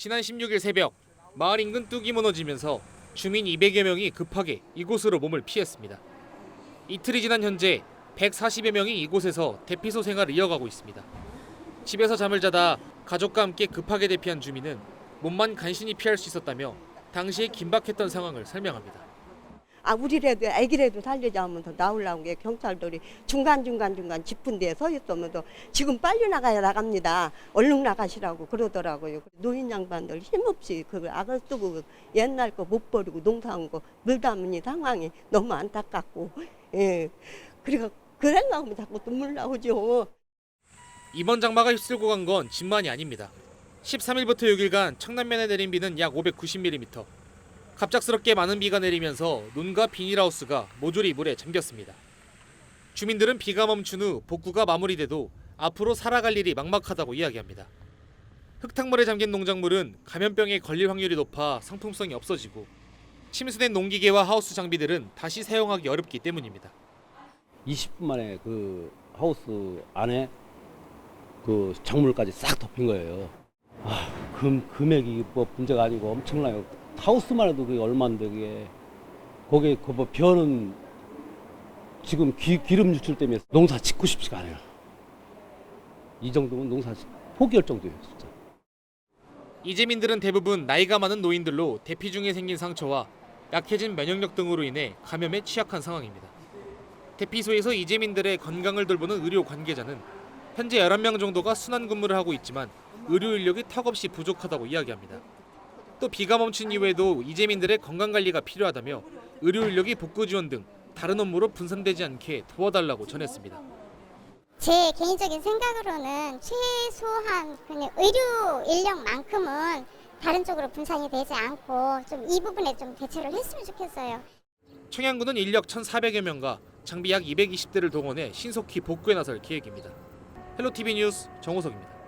지난 16일 새벽 마을 인근 뚝이 무너지면서 주민 200여 명이 급하게 이곳으로 몸을 피했습니다. 이틀이 지난 현재 140여 명이 이곳에서 대피소 생활을 이어가고 있습니다. 집에서 잠을 자다 가족과 함께 급하게 대피한 주민은 몸만 간신히 피할 수 있었다며 당시에 긴박했던 상황을 설명합니다. 아 우리라도 애기라도 살리자 하면 서 나오려고 게 경찰들이 중간 중간 중간 짚은 데에 서 있으면 서 지금 빨리 나가야 나갑니다. 얼른 나가시라고 그러더라고요. 노인 양반들 힘없이 그 악을 쓰고 옛날 거 못 버리고 농사한 거 물담니 상황이 너무 안타깝고 예 그래가 그 생각하면 자꾸 눈물 나오죠. 이번 장마가 휩쓸고 간 건 집만이 아닙니다. 13일부터 6일간 청남면에 내린 비는 약 590mm. 갑작스럽게 많은 비가 내리면서 논과 비닐하우스가 모조리 물에 잠겼습니다. 주민들은 비가 멈춘 후 복구가 마무리돼도 앞으로 살아갈 일이 막막하다고 이야기합니다. 흙탕물에 잠긴 농작물은 감염병에 걸릴 확률이 높아 상품성이 없어지고 침수된 농기계와 하우스 장비들은 다시 사용하기 어렵기 때문입니다. 20분 만에 그 하우스 안에 그 작물까지 싹 덮인 거예요. 아, 금, 금액이 뭐 문제가 아니고 엄청나요. 하우스만 해도 그게 얼마인데 그게. 거기에 그뭐 벼는 지금 기, 기름 유출 때문에 농사 짓고 싶지가 않아요. 이 정도면 농사 짓- 포기할 정도예요, 진짜. 이재민들은 대부분 나이가 많은 노인들로 대피 중에 생긴 상처와 약해진 면역력 등으로 인해 감염에 취약한 상황입니다. 대피소에서 이재민들의 건강을 돌보는 의료 관계자는 현재 11명 정도가 순환 근무를 하고 있지만 의료 인력이 턱없이 부족하다고 이야기합니다. 또 비가 멈춘 이후에도 이재민들의 건강 관리가 필요하다며 의료 인력이 복구 지원 등 다른 업무로 분산되지 않게 도와달라고 전했습니다. 제 개인적인 생각으로는 최소한 그냥 의료 인력만큼은 다른 쪽으로 분산이 되지 않고 좀 이 부분에 좀 대처를 했으면 좋겠어요. 청양군은 인력 1,400여 명과 장비 약 220대를 동원해 신속히 복구에 나설 계획입니다. 헬로티비 뉴스 정호석입니다.